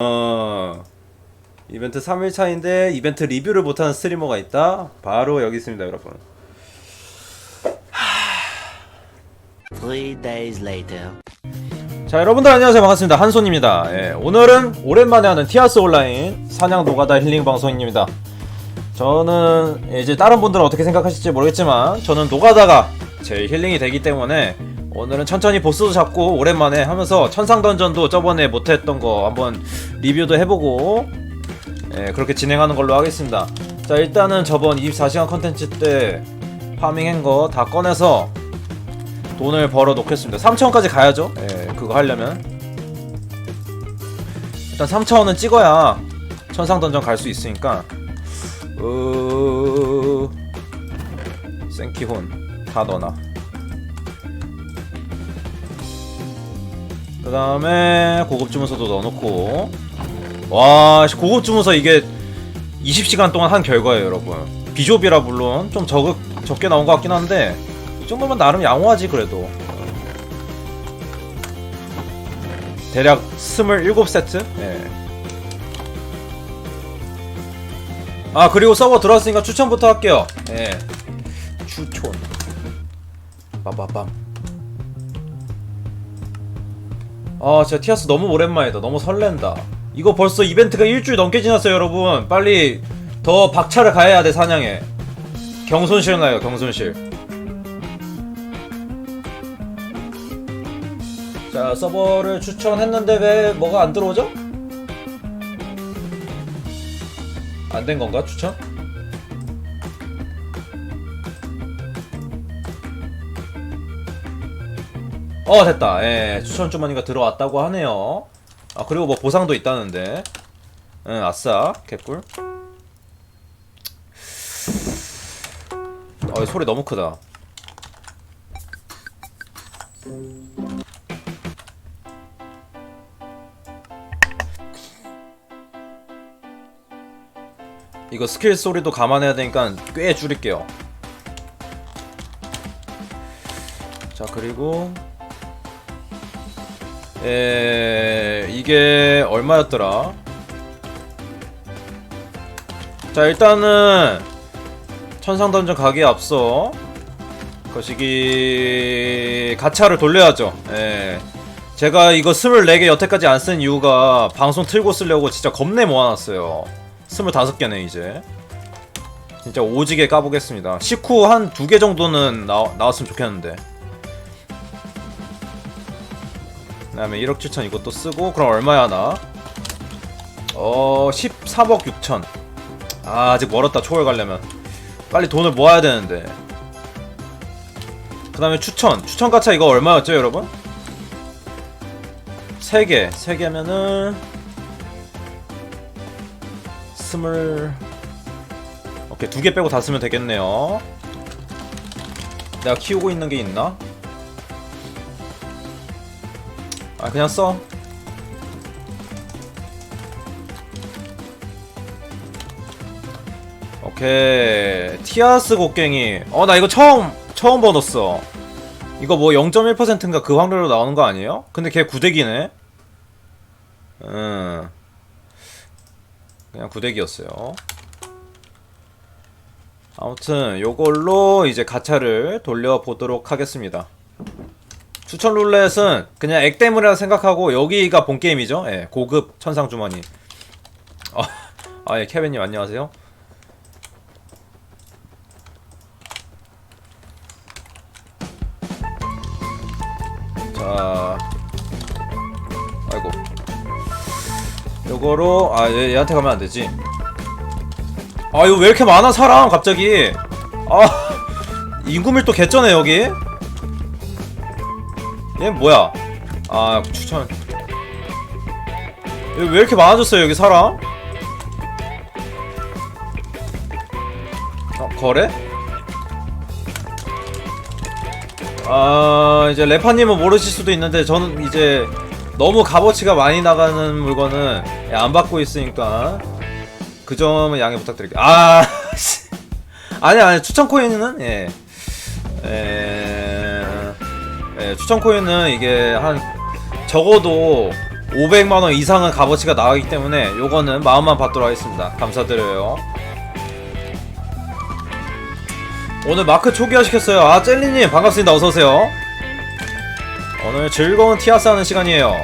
어 이벤트 3일차인데 이벤트 리뷰를 못하는 스트리머가 있다? 바로 여기 있습니다 여러분. Three days later. 자 여러분들 안녕하세요. 반갑습니다. 한손입니다. 예, 오늘은 오랜만에 하는 티아스 온라인 사냥 노가다 힐링 방송입니다. 저는 이제 다른 분들은 어떻게 생각하실지 모르겠지만 저는 노가다가 제일 힐링이 되기 때문에 오늘은 천천히 보스도 잡고 오랜만에 하면서 천상 던전도 저번에 못했던 거 한번 리뷰도 해보고 예, 그렇게 진행하는 걸로 하겠습니다 자 일단은 저번 24시간 컨텐츠 때 파밍한 거 다 꺼내서 돈을 벌어 놓겠습니다. 3천원까지 가야죠. 예, 그거 하려면. 일단 3천원은 찍어야 천상 던전 갈 수 있으니까. 으... 생키혼 다 넣어놔. 그 다음에 고급 주문서도 넣어놓고. 와, 씨, 고급 주문서 이게 20시간 동안 한 결과예요, 여러분. 비숍이라 물론 좀 적, 적게 나온 것 같긴 한데 이 정도면 나름 양호하지 그래도 대략 27세트? 예. 아 그리고 서버 들어왔으니까 추천부터 할게요 예. 추천 빠바밤 아 진짜 티아스 너무 오랜만이다. 너무 설렌다. 이거 벌써 이벤트가 일주일 넘게 지났어요 여러분. 빨리 더 박차를 가해야 돼 사냥에. 경손실 나요 경손실. 자 서버를 추천했는데 왜 뭐가 안 들어오죠? 안 된 건가 추천? 어 됐다. 예 추천 주머니가 들어왔다고 하네요. 아 그리고 뭐 보상도 있다는데. 응 아싸. 개꿀. 어 소리 너무 크다. 이거 스킬 소리도 감안해야 되니까 꽤 줄일게요. 자 그리고 에 이게 얼마였더라? 자 일단은 천상 던전 가기에 앞서 거시기 가차를 돌려야죠. 예. 제가 이거 24개 여태까지 안 쓴 이유가 방송 틀고 쓰려고 진짜 겁내 모아놨어요. 25개네 이제 진짜 오지게 까보겠습니다 식후 한두 개 정도는 나, 나왔으면 좋겠는데 그 다음에 1억 7천 이것도 쓰고 그럼 얼마야 나? 어 13억 6천 아 아직 멀었다 초월 가려면 빨리 돈을 모아야 되는데 그 다음에 추천 추천 가차 이거 얼마였죠 여러분? 3개 3개면은 스물 오케이 두 개 빼고 다 쓰면 되겠네요 내가 키우고 있는 게 있나? 아 그냥 써 오케이 티아스 곡괭이 어 나 이거 처음 처음 번었어 이거 뭐 0.1%인가 그 확률로 나오는 거 아니에요? 근데 걔 구대기네 음 그냥 구대기였어요. 아무튼 요걸로 이제 가차를 돌려보도록 하겠습니다. 추천 룰렛은 그냥 액땜이라 생각하고 여기가 본 게임이죠. 예, 고급 천상 주머니. 아, 아 예, 케빈님 안녕하세요. 자, 아이고. 요거로 아 얘, 얘한테 가면 안 되지. 아 이거 왜 이렇게 많아 사람 갑자기? 아 인구 밀도 개쩌네 여기. 얘 뭐야? 아 추천. 얘왜 이렇게 많아졌어요 여기 사람? 어 거래? 아 이제 레파님은 모르실 수도 있는데 저는 이제 너무 값어치가 많이 나가는 물건은 예, 안 받고 있으니까 그 점은 양해 부탁드릴게요. 아, 씨. 아니 아니 추천 코인은 예, 예, 예 추천 코인은 이게 한 적어도 500만원 이상은 값어치가 나가기 때문에 요거는 마음만 받도록 하겠습니다. 감사드려요. 오늘 마크 초기화 시켰어요. 아 젤리님 반갑습니다. 어서오세요. 오늘 즐거운 티아스 하는 시간이에요.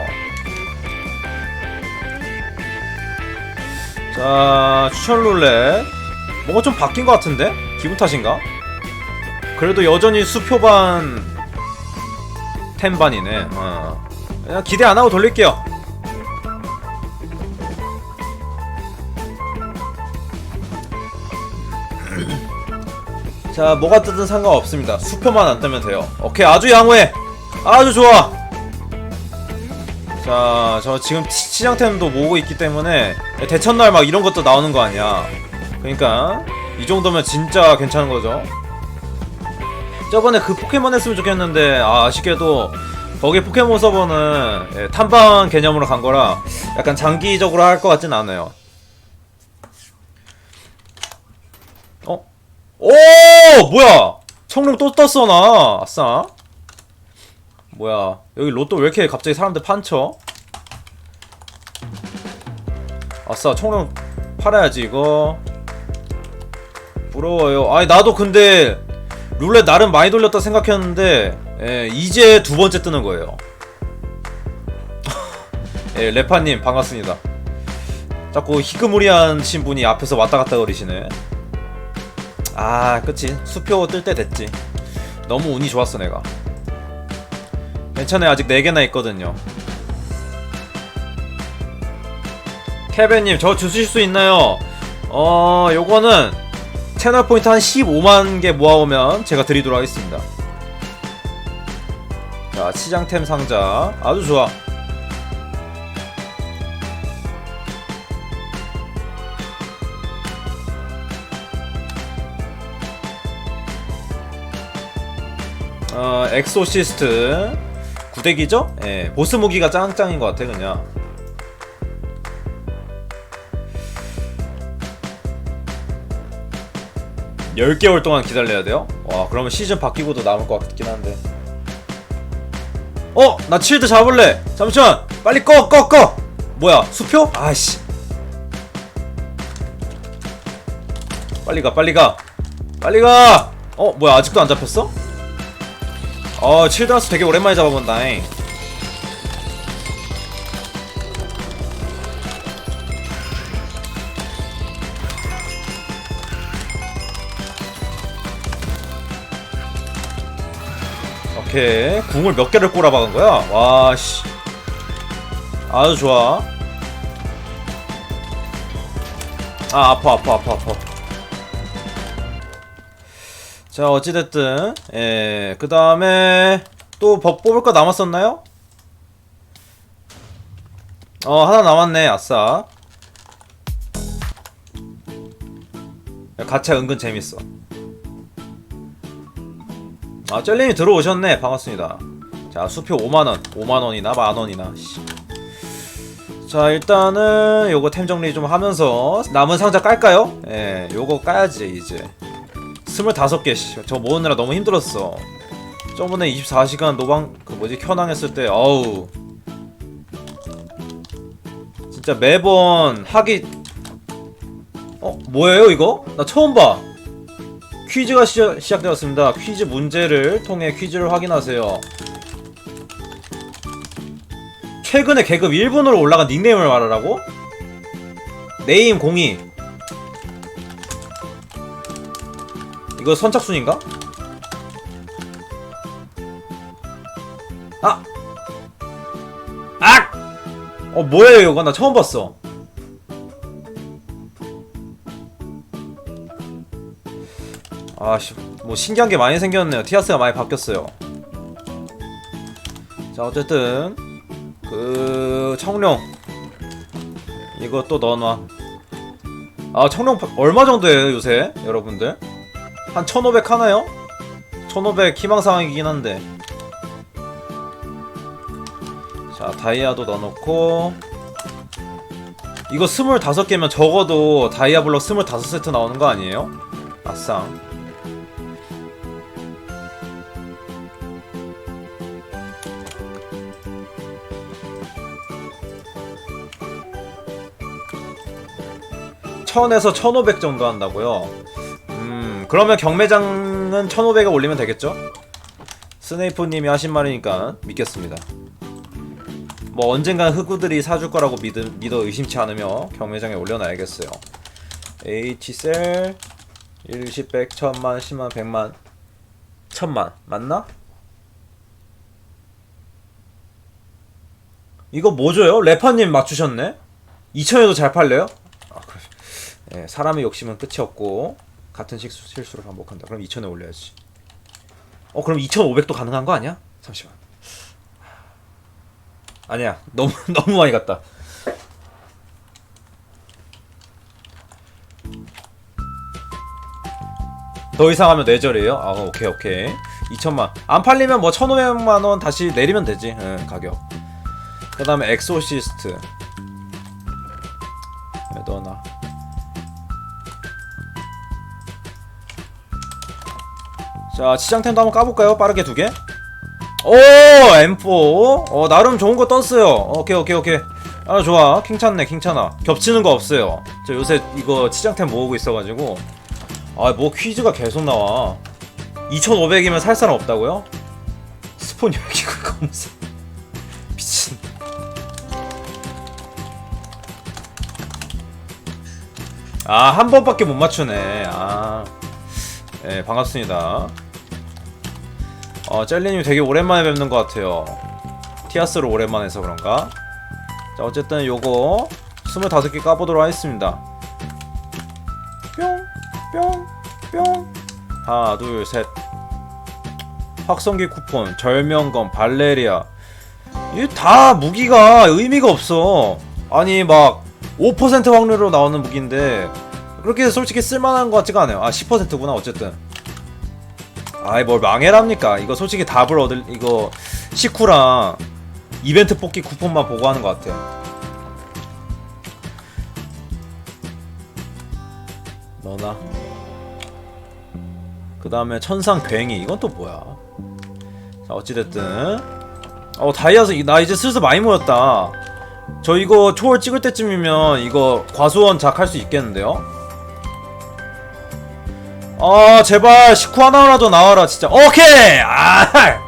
자 추천 룰렛. 뭔가 좀 바뀐 것 같은데? 기분 탓인가? 그래도 여전히 수표반 템반이네. 어. 그냥 기대 안하고 돌릴게요. 자 뭐가 뜨든 상관없습니다. 수표만 안 뜨면 돼요. 오케이 아주 양호해. 아주 좋아. 자 저 지금 치- 시장템도 모으고 있기 때문에 대천날 막 이런 것도 나오는 거 아니야. 그러니까 이 정도면 진짜 괜찮은 거죠 저번에 그 포켓몬 했으면 좋겠는데 아, 아쉽게도 거기 포켓몬 서버는 예, 탐방 개념으로 간 거라 약간 장기적으로 할 것 같진 않아요. 어? 오! 뭐야? 청룡 또 떴어 나? 아싸. 뭐야? 여기 로또 왜 이렇게 갑자기 사람들 판쳐? 아싸 청룡 팔아야지 이거. 부러워요. 아니 나도 근데 룰렛 나름 많이 돌렸다 생각했는데 예, 이제 두 번째 뜨는 거예요. 예, 레파님 반갑습니다. 자꾸 희끄무리한 신분이 앞에서 왔다 갔다 거리시네. 아 그치. 수표 뜰 때 됐지. 너무 운이 좋았어 내가. 괜찮아요. 아직 4개나 있거든요. 케베님 저 주실 수 있나요? 어 요거는 채널 포인트 한 15만 개 모아오면 제가 드리도록 하겠습니다 자 시장템 상자 아주 좋아 어, 엑소시스트 구대기죠? 예, 보스 무기가 짱짱인 것 같아 그냥. 열 개월 동안 기다려야 돼요? 와, 그러면 시즌 바뀌고도 남을 것 같긴 한데. 어, 나 칠드 잡을래. 잠시만, 빨리 꺼, 꺼, 꺼. 뭐야, 수표? 아씨. 빨리 가, 빨리 가, 빨리 가. 어, 뭐야, 아직도 안 잡혔어? 어, 칠드하우스 되게 오랜만에 잡아본다잉. 오케이. 궁을 몇 개를 꼬라박은 거야? 와, 씨. 아주 좋아. 아, 아파, 아파, 아파, 아파. 자 어찌됐든 예, 그 다음에 또 법 뽑을 거 남았었나요? 어 하나 남았네 아싸 야, 가차 은근 재밌어 아 젤님이 들어오셨네. 반갑습니다. 자 수표 5만원. 5만원이나 만원이나. 자 일단은 요거 템 정리 좀 하면서 남은 상자 깔까요? 예 요거 까야지 이제. 25개 씨. 저 모으느라 너무 힘들었어. 저번에 24시간 노방 그 뭐지 켜낭했을 때 어우. 진짜 매번 하기. 어 뭐예요 이거? 나 처음 봐 퀴즈가 시작, 시작되었습니다 퀴즈 문제를 통해 퀴즈를 확인하세요 최근에 계급 1분으로 올라간 닉네임을 말하라고? 네임 02 이거 선착순인가? 아! 악! 어 뭐예요 이거 나 처음 봤어 아씨 뭐 신기한 게 많이 생겼네요. 티아스가 많이 바뀌었어요. 자 어쨌든 그 청룡 또 넣어놔. 아 청룡 파- 얼마 정도예요 요새? 여러분들? 한 1500 하나요? 1500 희망사항이긴 한데. 자 다이아도 넣어놓고. 이거 25개면 적어도 다이아 블럭 25세트 나오는 거 아니에요? 아싸 1000에서 1500 정도 한다고요? 음, 그러면 경매장은 1500에 올리면 되겠죠? 스네이프님이 하신 말이니까 믿겠습니다. 뭐 언젠간 흑우들이 사줄 거라고 믿, 믿어 의심치 않으며 경매장에 올려놔야겠어요. H셀 10, 100, 1000만, 10만, 100만, 1000만 맞나? 이거 뭐죠요? 래퍼님 맞추셨네? 2천에도 잘 팔려요? 예, 사람의 욕심은 끝이 없고 같은 실수, 실수를 반복한다. 그럼 2천에 올려야지. 어 그럼 2,500도 가능한 거 아니야? 잠시만. 아니야 너무 너무 많이 갔다. 더 이상 하면 뇌절이에요? 아 오케이 오케이 2천만 안 팔리면 뭐 1,500만 원 다시 내리면 되지 응, 가격 그 다음에 엑소시스트 매더나 자 시장템도 한번 까볼까요? 빠르게 두개? 오 M4 어 나름 좋은 거 떴어요. 오케이 오케이 오케이. 아 좋아. 킹찬네 킹찬아. 겹치는 거 없어요. 저 요새 이거 치장템 모으고 있어가지고. 아 뭐 퀴즈가 계속 나와. 2500이면 살 사람 없다고요? 스폰 여기고 검색. 미친. 아 한 번밖에 못 맞추네. 아. 네, 반갑습니다 어, 젤리님 되게 오랜만에 뵙는 것 같아요. 티아스를 오랜만에 해서 그런가? 자, 어쨌든 요거 25개 까보도록 하겠습니다. 뿅, 뿅, 뿅. 하나, 둘, 셋. 확성기 쿠폰, 절명검, 발레리아. 이게 다 무기가 의미가 없어. 아니, 막, 5% 확률로 나오는 무기인데, 그렇게 솔직히 쓸만한 것 같지가 않아요. 아, 10%구나, 어쨌든. 아이 뭘 망해랍니까? 이거 솔직히 답을 얻을 이거 식후랑 이벤트 뽑기 쿠폰만 보고 하는 것 같아. 너나. 그 다음에 천상 괭이. 이건 또 뭐야? 자 어찌됐든. 어 다이아서 나 이제 슬슬 많이 모였다. 저 이거 초월 찍을 때쯤이면 이거 과수원 작할 수 있겠는데요 아 제발 식구 하나라도 나와라 진짜. 오케이! 아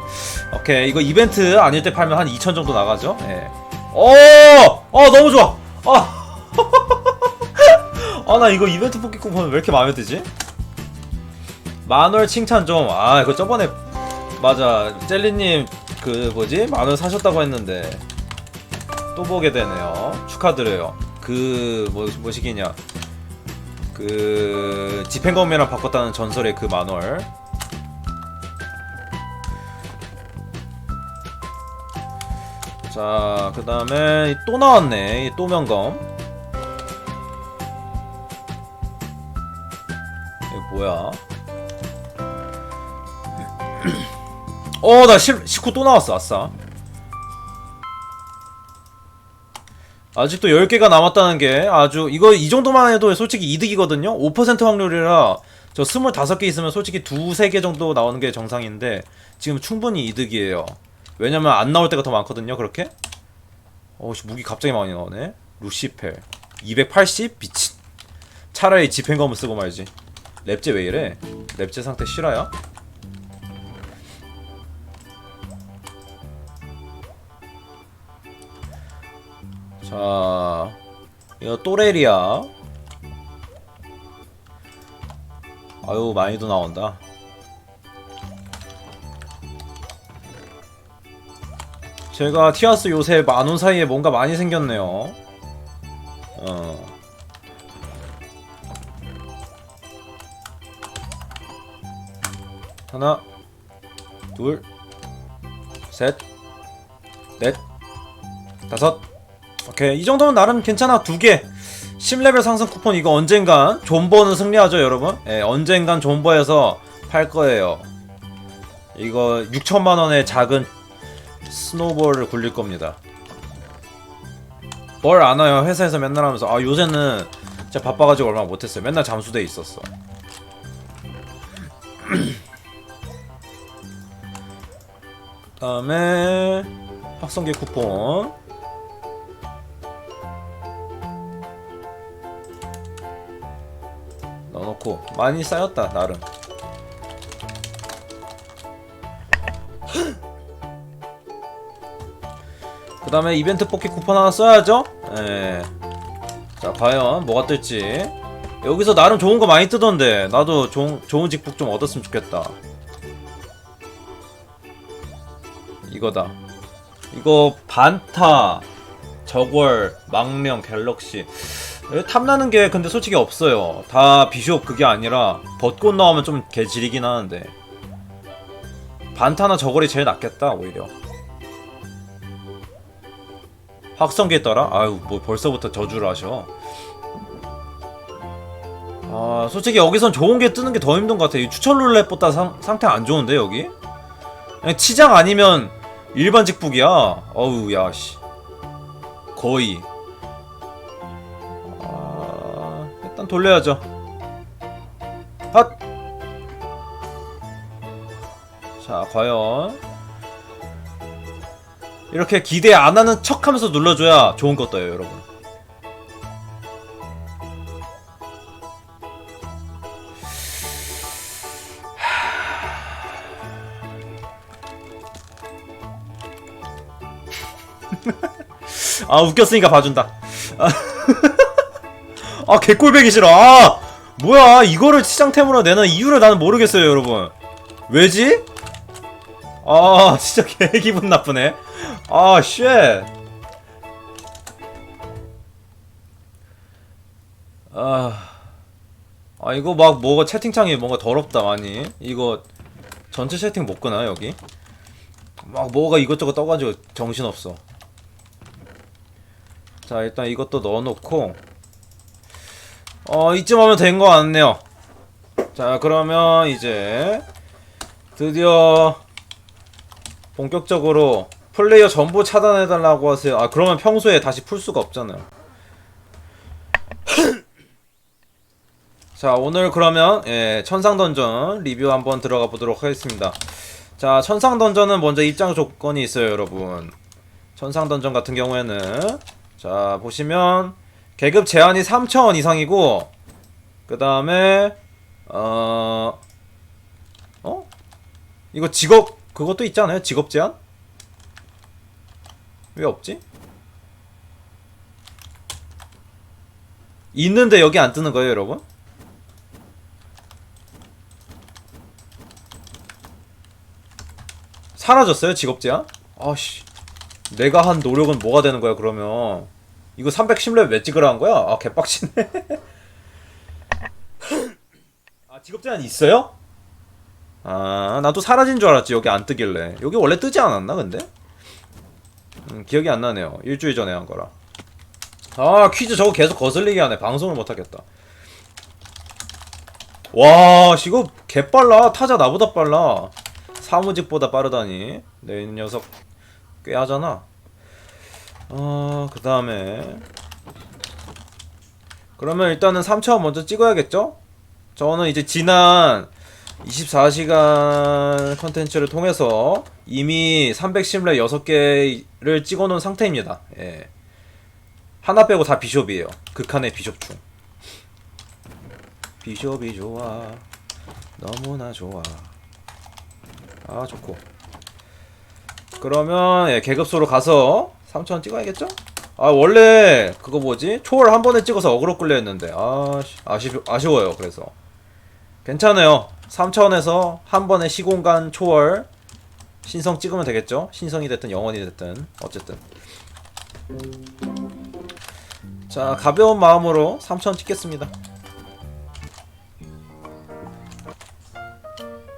오케이. 이거 이벤트 아닐 때 팔면 한 2천 정도 나가죠? 예. 오, 어 너무 좋아. 아나 이거 이벤트 뽑기 쿠폰 왜 이렇게 마음에 드지? 만월 칭찬 좀 아 이거 저번에 맞아. 젤리님 그 뭐지? 만월 사셨다고 했는데 또 보게 되네요. 축하드려요. 그 뭐, 뭐시기냐 그 집행검이랑 바꿨다는 전설의 그 만월 자 그 다음에 또 나왔네 이 또명검. 이거 뭐야? 어나 식구 또 나왔어 아싸 아직도 10개가 남았다는 게 아주 이거 이 정도만 해도 솔직히 이득이거든요. 5% 확률이라 저 25개 있으면 솔직히 두세 개 정도 나오는 게 정상인데 지금 충분히 이득이에요. 왜냐면 안 나올 때가 더 많거든요. 그렇게? 어씨 무기 갑자기 많이 나오네. 루시펠 280 미친. 차라리 집행검을 쓰고 말지. 랩제 왜 이래? 랩제 상태 실화야? 자, 이거 또레리아. 아유, 많이도 나온다. 제가 티아스 요새 만원 사이에 뭔가 많이 생겼네요. 어. 하나, 둘, 셋, 넷, 다섯, 오케이 이 정도면 나름 괜찮아. 두개. 10레벨 상승 쿠폰 이거 언젠간 존버는 승리하죠 여러분? 예 언젠간 존버해서 팔 거예요. 이거 6천만원의 작은 스노볼을 굴릴 겁니다. 뭘 안 와요? 회사에서 맨날 하면서. 아 요새는 진짜 바빠가지고 얼마 못했어요. 맨날 잠수돼 있었어. 다음에 확성기 쿠폰 넣어놓고 많이 쌓였다 나름. 그 다음에 이벤트 뽑기 쿠폰 하나 써야죠? 예. 자 과연 뭐가 뜰지. 여기서 나름 좋은 거 많이 뜨던데. 나도 좋은, 좋은 직북 좀 얻었으면 좋겠다. 이거다. 이거 반타 저월 망령 갤럭시. 에, 탐나는 게 근데 솔직히 없어요. 다 비숍 그게 아니라 벚꽃 나오면 좀 개질이긴 하는데. 반타나 저걸이 제일 낫겠다 오히려. 확성기에 따라? 아유 뭐 벌써부터 저주를 하셔. 아 솔직히 여기선 좋은 게 뜨는 게 더 힘든 것 같아 이 추천 룰렛보다 상, 상태 안 좋은데 여기? 그냥 치장 아니면 일반 직북이야. 어우 야씨. 거의 아 돌려야죠. 핫! 자 과연. 이렇게 기대 안 하는 척 하면서 눌러줘야 좋은 것 떠요 여러분. 아 웃겼으니까 봐준다 아, 아 개꼴배기 싫어. 아 뭐야. 이거를 시장템으로 내는 이유를 나는 모르겠어요 여러분. 왜지? 아 진짜 개 기분 나쁘네. 아 쉣. 아, 아 이거 막 뭐가 채팅창이 뭔가 더럽다 많이. 이거 전체 채팅 못 끄나 여기? 막 뭐가 이것저것 떠가지고 정신없어. 자 일단 이것도 넣어놓고 어 이쯤 하면 된 거 같네요. 자 그러면 이제 드디어 본격적으로 플레이어 전부 차단해달라고 하세요. 아 그러면 평소에 다시 풀 수가 없잖아요. 자 오늘 그러면 예, 천상던전 리뷰 한번 들어가 보도록 하겠습니다. 자 천상던전은 먼저 입장 조건이 있어요 여러분. 천상던전 같은 경우에는 자 보시면 계급 제한이 3,000원 이상이고 그 다음에 어... 어? 이거 직업 그것도 있잖아요 직업 제한? 왜 없지? 있는데 여기 안 뜨는 거예요 여러분? 사라졌어요 직업 제한? 아씨 내가 한 노력은 뭐가 되는 거야 그러면 이거 310렙 왜 찍으라 한 거야? 아 개빡치네. 아 직업 제한 있어요? 아 나도 사라진 줄 알았지 여기 안 뜨길래. 여기 원래 뜨지 않았나 근데? 음, 기억이 안 나네요. 일주일 전에 한 거라. 아 퀴즈 저거 계속 거슬리게 하네. 방송을 못하겠다. 와 이거 개빨라. 타자 나보다 빨라. 사무직보다 빠르다니. 내 녀석 꽤 하잖아 어, 그 다음에 그러면 일단은 3차원 먼저 찍어야겠죠? 저는 이제 지난 24시간 컨텐츠를 통해서 이미 310렙 6개를 찍어놓은 상태입니다. 예. 하나 빼고 다 비숍이에요. 극한의 비숍충. 비숍이 좋아. 너무나 좋아. 아, 좋고. 그러면 예, 계급소로 가서 3,000원 찍어야겠죠? 아 원래 그거 뭐지? 초월 한 번에 찍어서 어그로 끌려 했는데 아 아쉬, 아쉬워요 그래서 괜찮아요 3,000원에서 한 번에 시공간 초월 신성 찍으면 되겠죠? 신성이 됐든 영원이 됐든 어쨌든 자 가벼운 마음으로 3,000원 찍겠습니다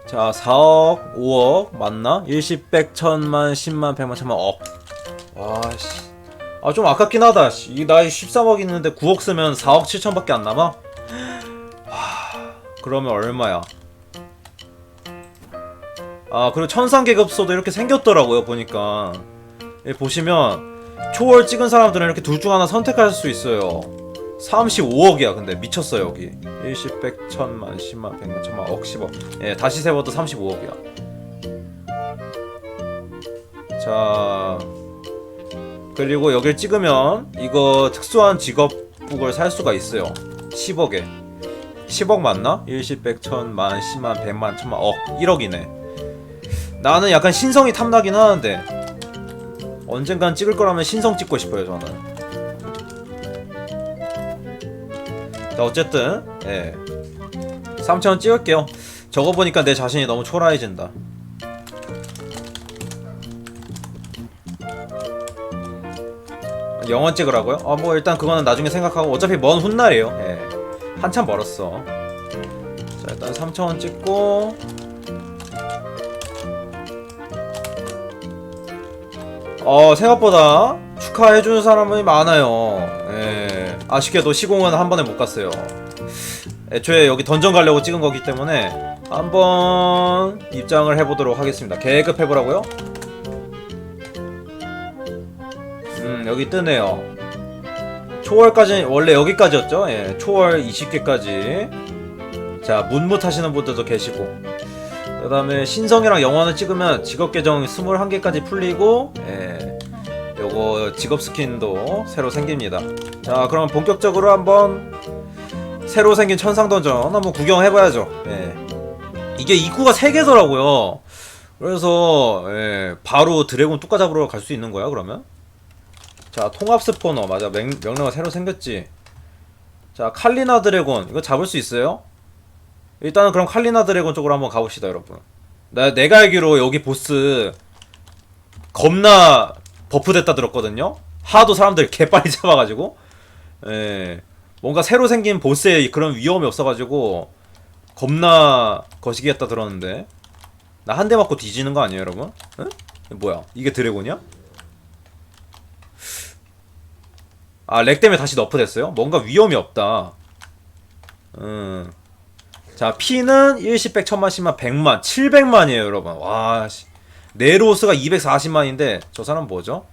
자 4억 5억 맞나? 일십 백 천만 10만 100만 천만 억 와씨. 아 좀 아깝긴 하다 씨. 이 나이 13억 있는데 9억 쓰면 4억 7천밖에 안 남아? 하... 그러면 얼마야? 아 그리고 천상 계급소도 이렇게 생겼더라고요 보니까. 예, 보시면 초월 찍은 사람들은 이렇게 둘 중 하나 선택할 수 있어요. 35억이야 근데. 미쳤어 여기. 일십 백 천만 10만 100만 천만 억 10억. 예 다시 세워도 35억이야. 자 그리고 여길 찍으면 이거 특수한 직업북을 살 수가 있어요. 10억에. 10억 맞나? 일십 백천만 십만 백만 천만 억 1억이네. 나는 약간 신성이 탐나긴 하는데 언젠간 찍을 거라면 신성 찍고 싶어요 저는. 자 어쨌든 예. 3천원 찍을게요. 저거 보니까 내 자신이 너무 초라해진다 영원 찍으라고요? 아뭐 일단 그거는 나중에 생각하고 어차피 먼 훗날이에요. 예. 한참 멀었어. 자 일단 3천원 찍고. 어 생각보다 축하해주는 사람이 많아요. 예. 아쉽게도 시공은 한 번에 못 갔어요. 애초에 여기 던전 가려고 찍은 거기 때문에 한번 입장을 해보도록 하겠습니다. 계급 해보라고요? 여기 뜨네요. 초월까지 원래 여기까지였죠? 예 초월 20개까지. 자 문무 타시는 분들도 계시고. 그 다음에 신성이랑 영원을 찍으면 직업 계정 21개까지 풀리고 예 요거 직업 스킨도 새로 생깁니다. 자 그럼 본격적으로 한번 새로 생긴 천상 던전 한번 구경해봐야죠. 예. 이게 입구가 3개더라고요. 그래서 예 바로 드래곤 뚜까 잡으러 갈 수 있는 거야 그러면? 자 통합 스포너. 맞아. 명, 명령어 새로 생겼지. 자 칼리나 드래곤. 이거 잡을 수 있어요? 일단은 그럼 칼리나 드래곤 쪽으로 한번 가봅시다 여러분. 나, 내가 알기로 여기 보스 겁나 버프됐다 들었거든요? 하도 사람들 개빨리 잡아가지고. 예. 뭔가 새로 생긴 보스에 그런 위험이 없어가지고 겁나 거시기했다 들었는데. 나 한 대 맞고 뒤지는 거 아니에요 여러분? 응? 뭐야? 이게 드래곤이야? 아, 렉 때문에 다시 너프됐어요? 뭔가 위험이 없다. 음. 자, 피는 일시백 천만, 십만, 백만, 칠백만이에요, 여러분. 와, 씨. 네로스가 240만인데, 저 사람 뭐죠?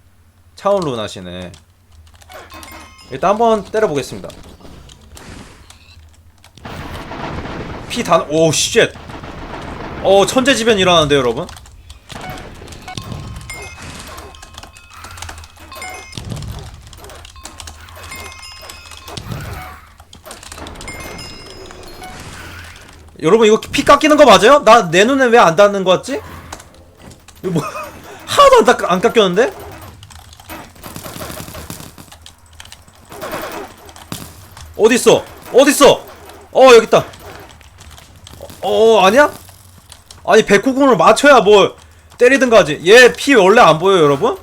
차원 루나시네. 일단 한번 때려보겠습니다. 피 단, 오, 쉣. 어, 천재지변 일어나는데, 여러분? 여러분 이거 피 깎이는 거 맞아요? 나 내 눈에 왜 안 닿는 거 같지? 이거 뭐 하나도 안, 닦, 안 깎였는데? 어딨어? 어딨어? 어 여기 있다. 어, 어 아니야? 아니 백호궁을 맞춰야 뭘 때리든가 하지. 얘 피 원래 안 보여요 여러분?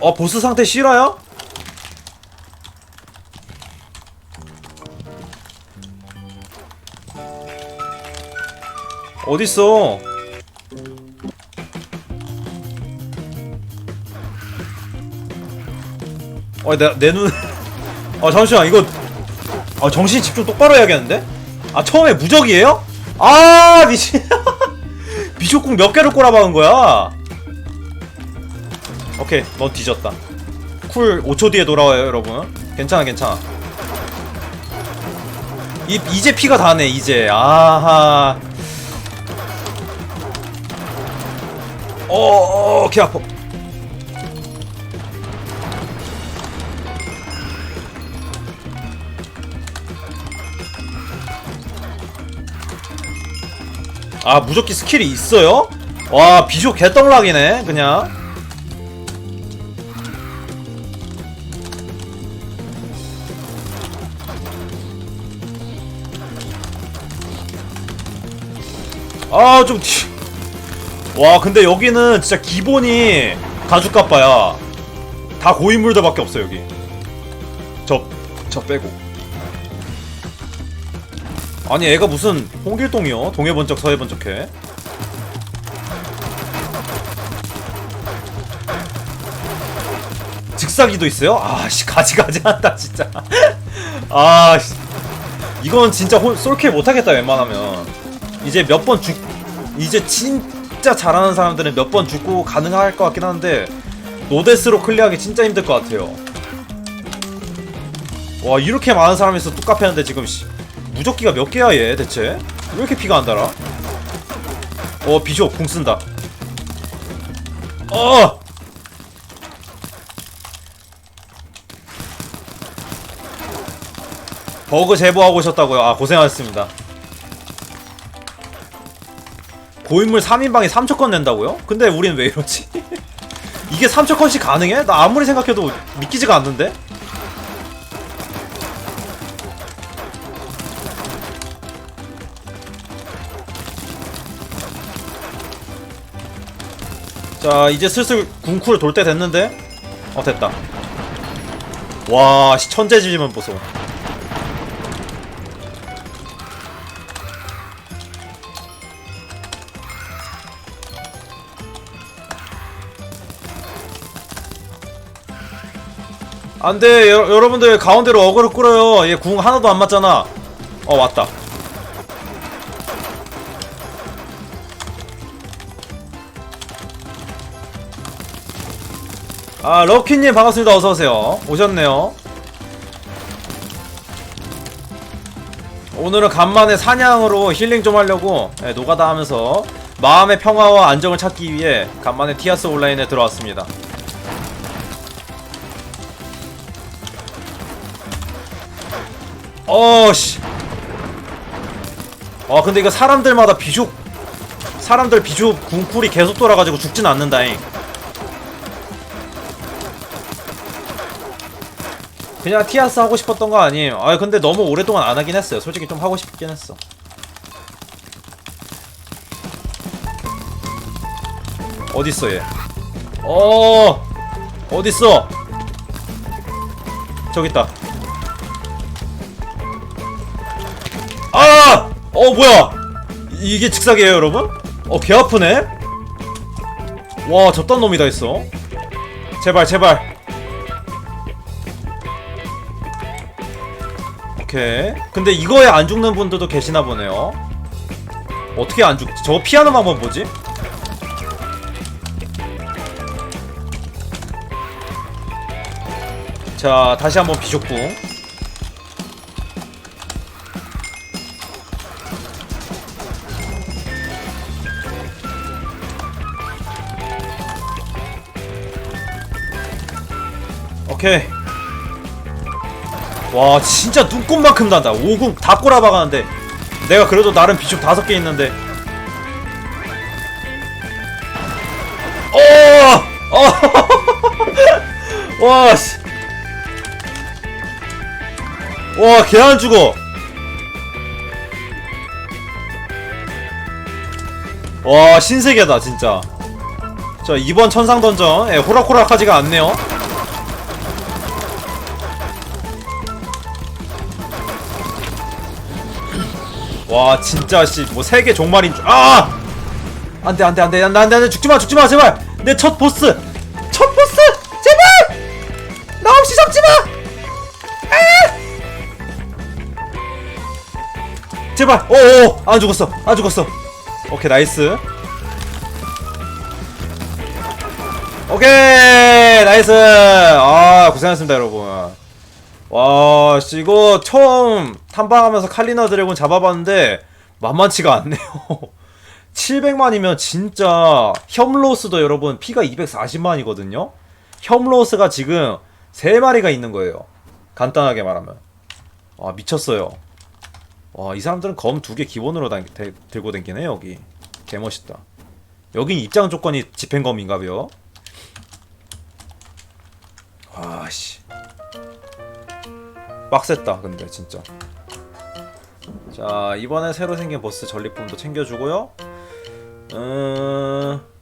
어 보스 상태 실화야? 어딨어? 어, 내, 내 눈. 아, 잠시만, 이거. 아, 정신 집중 똑바로 해야겠는데? 아, 처음에 무적이에요? 아, 미친. 비숍궁 몇 개를 꼬라박은 거야? 오케이, 넌 뒤졌다. 쿨 5초 뒤에 돌아와요, 여러분. 괜찮아, 괜찮아. 이, 이제 피가 다네, 이제. 아하. 어, 어, 개 아파. 아, 무적기 스킬이 있어요? 와, 비쇼 개떡락이네, 그냥. 아, 좀, 튀- 와 근데 여기는 진짜 기본이 가죽값바야. 다 고인물들 밖에 없어 여기. 저, 저 빼고. 아니 애가 무슨 홍길동이요? 동해번쩍 서해번쩍해? 즉사기도 있어요? 아씨 가지가지 한다 진짜. 아 씨. 이건 진짜 홀- 솔킬 못하겠다 웬만하면. 이제 몇 번 죽 이제 진 짜 잘하는 사람들은 몇 번 죽고 가능할 것 같긴 한데 노데스로 클리어하기 진짜 힘들 것 같아요. 와 이렇게 많은 사람이 있어 뚝 카페는데 지금 씨, 무적기가 몇 개야 얘 대체? 왜 이렇게 피가 안 달아? 어 비숍 궁 쓴다. 어! 버그 제보하고 오셨다고요? 아 고생하셨습니다 고인물 3인방에 3초건 낸다고요? 근데 우린 왜 이러지? 이게 3초건씩 가능해? 나 아무리 생각해도 믿기지가 않는데? 자 이제 슬슬 궁쿨 돌 때 됐는데 어 됐다 와 씨, 천재지만 보소 안돼. 여 러분들 가운데로 어그로 끌어요. 얘 궁 하나도 안 맞잖아. 어 왔다. 아 럭키님 반갑습니다. 어서오세요. 오셨네요. 오늘은 간만에 사냥으로 힐링 좀 하려고 예, 노가다 하면서 마음의 평화와 안정을 찾기 위해 간만에 티아스 온라인에 들어왔습니다 어씨. 아 근데 이거 사람들마다 비숍 사람들 비숍 궁쿨이 계속 돌아가지고 죽진 않는다잉. 그냥 티아스 하고 싶었던 거 아니에요. 아 근데 너무 오랫동안 안 하긴 했어요. 솔직히 좀 하고 싶긴 했어. 어딨어 얘? 어, 어딨어? 저기 있다. 어, 뭐야? 이게 즉사기예요, 여러분? 어, 개 아프네? 와, 저딴 놈이 다 있어. 제발, 제발. 오케이. 근데 이거에 안 죽는 분들도 계시나 보네요. 어떻게 안 죽지? 저거 피하는 방법 뭐지? 자, 다시 한번 비숍궁. 오케이. 와, 진짜 눈꽃만큼 난다. 오궁 다 꼬라박았는데. 내가 그래도 나름 비숍 다섯 개 있는데. 어! 어! 와, 씨. 와, 걔안 죽어. 와, 신세계다, 진짜. 자, 이번 천상 던전, 예, 호락호락하지가 않네요. 와, 진짜, 씨, 뭐, 세계 종말인 줄, 아! 안 돼, 안 돼, 안 돼, 안 돼, 안 돼, 안 돼, 죽지 마, 죽지 마, 제발! 내 첫 보스! 첫 보스! 제발! 나 없이 잡지 마! 제발 오오 안 죽었어 안 죽었어 오케이 나이스 오케이 나이스 아 고생하셨습니다 여러분 와 씨, 이거 처음 탐방하면서 칼리나 드래곤 잡아봤는데 만만치가 않네요 700만이면 진짜 혐로스도 여러분 피가 240만이거든요 혐로스가 지금 3마리가 있는 거예요 간단하게 말하면 아 미쳤어요 와, 이 사람들은 검 두 개 기본으로 당, 대, 들고 댕기네, 여기. 개멋있다. 여긴 입장 조건이 집행검인가벼. 와, 씨. 빡셌다, 근데, 진짜. 자, 이번에 새로 생긴 보스 전리품도 챙겨주고요. 음...